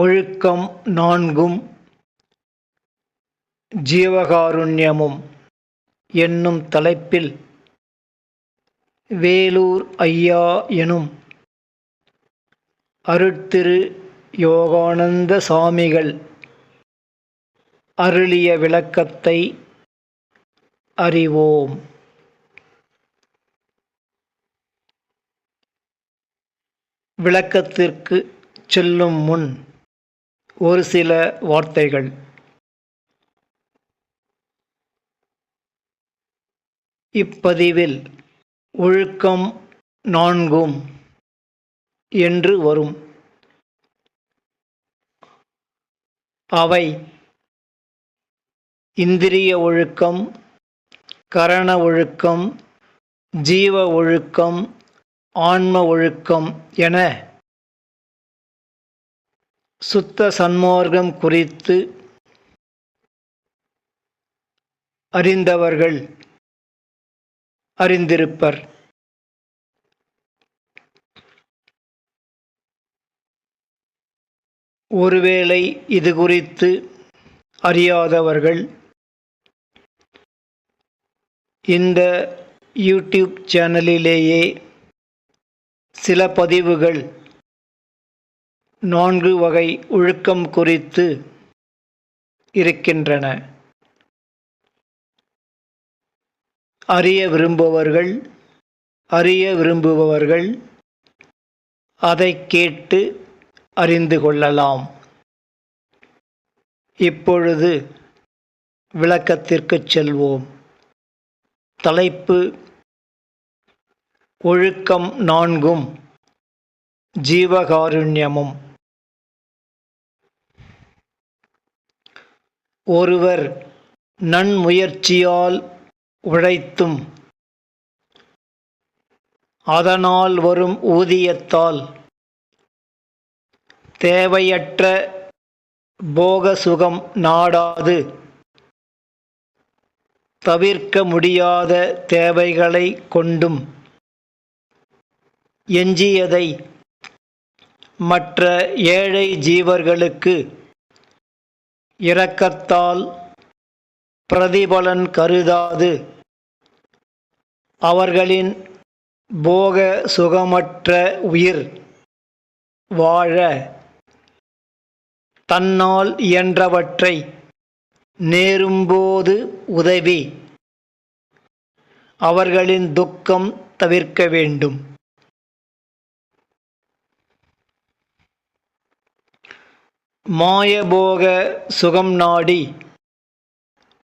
ஒழுக்கம் நான்கும். ஜீவகாருண்யமும் என்னும் தலைப்பில் வேலூர் ஐயா எனும் அருட்திரு யோகானந்த சாமிகள் அருளிய விளக்கத்தை அறிவோம். விளக்கத்திற்கு செல்லும் முன் ஒரு சில வார்த்தைகள். இப்பதிவில் ஒழுக்கம் நான்கும் என்று வரும். அவை இந்திரிய ஒழுக்கம் கரண ஒழுக்கம் ஜீவ ஒழுக்கம் ஆன்ம ஒழுக்கம் என சுத்த சன்மார்க்கம் குறித்து அறிந்தவர்கள் அறிந்திருப்பர். ஒருவேளை இது குறித்து அறியாதவர்கள் இந்த யூடியூப் சேனலிலேயே சில பதிவுகள் நான்கு வகை ஒழுக்கம் குறித்து இருக்கின்றன. அறிய விரும்புபவர்கள் அறிய விரும்புபவர்கள் அதை கேட்டு அறிந்து கொள்ளலாம். இப்பொழுது விளக்கத்திற்கு செல்வோம். தலைப்பு ஒழுக்கம் நான்கும் ஜீவகாருண்யமும். ஒருவர் நன்முயற்சியால் உழைத்தும் அதனால் வரும் ஊதியத்தால் தேவையற்ற போக சுகம் நாடாது. தவிர்க்க முடியாத தேவைகளை கொண்டும் எஞ்சியதை மற்ற ஏழை ஜீவர்களுக்கு இரக்கத்தால் பிரதிபலன் கருதாது. அவர்களின் போக சுகமற்ற உயிர் வாழ தன்னால் இயன்றவற்றை நேரும்போது உதவி. அவர்களின் துக்கம் தவிர்க்க வேண்டும். மாயபோக சுகம் நாடி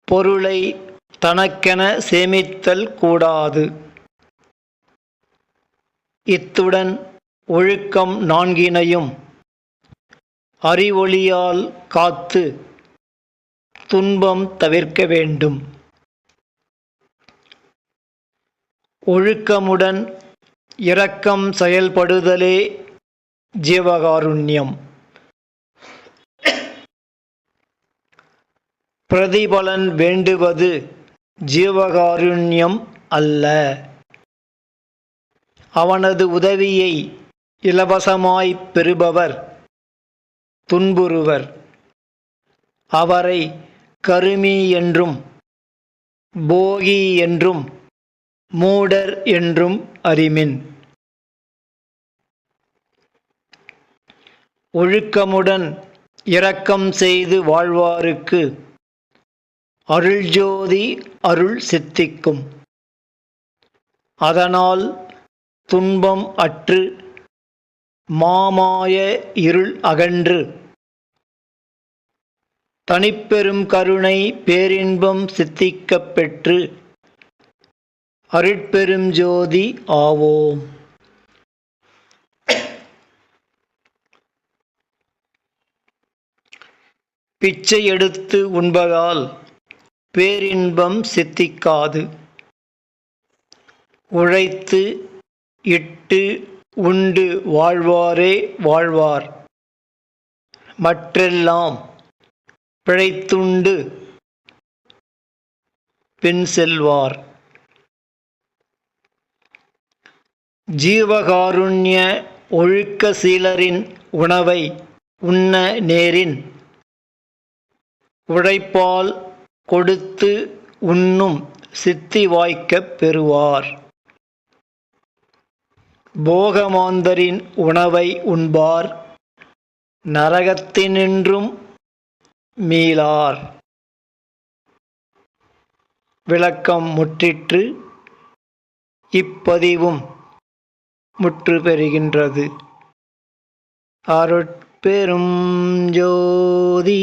பொருளை தனக்கென சேமித்தல் கூடாது. இத்துடன் ஒழுக்கம் நான்கினையும் அறிவொளியால் காத்து துன்பம் தவிர்க்க வேண்டும். ஒழுக்கமுடன் இரக்கம் செயல்படுதலே ஜீவகாருண்யம். பிரதிபலன் வேண்டுவது ஜீவகாருண்யம் அல்ல. அவனது உதவியை இலவசமாய்ப் பெறுபவர் துன்புறுவர். அவரை கருமி என்றும் போகி என்றும் மூடர் என்றும் அறிமின். ஒழுக்கமுடன் இரக்கம் செய்து வாழ்வாருக்கு அருள்ஜோதி அருள் சித்திக்கும். அதனால் துன்பம் அற்று மாமாய இருள் அகன்று. தனிப்பெரும் கருணை பேரின்பம் சித்திக்கப் பெற்று அருட்பெரும் ஜோதி ஆவோம். பிச்சை எடுத்து உண்பதால் பேரின்பம் சித்திக்காது. உழைத்து இட்டு உண்டு வாழ்வாரே வாழ்வார். மற்றெல்லாம் பிழைத்துண்டு பின் செல்வார். ஜீவகாருண்ய ஒழுக்க சீலரின் உணவை உண்ண நேரின் உழைப்பால் கொடுத்து உண்ணும் சித்தி வாய்க்கப் பெறுவார். போகமாந்தரின் உணவை உண்பார் நரகத்தினின்றும் மீளார். விளக்கம் முற்றிற்று இப்பதிவும் முற்று பெறுகின்றது. அருட்பெரும் ஜோதி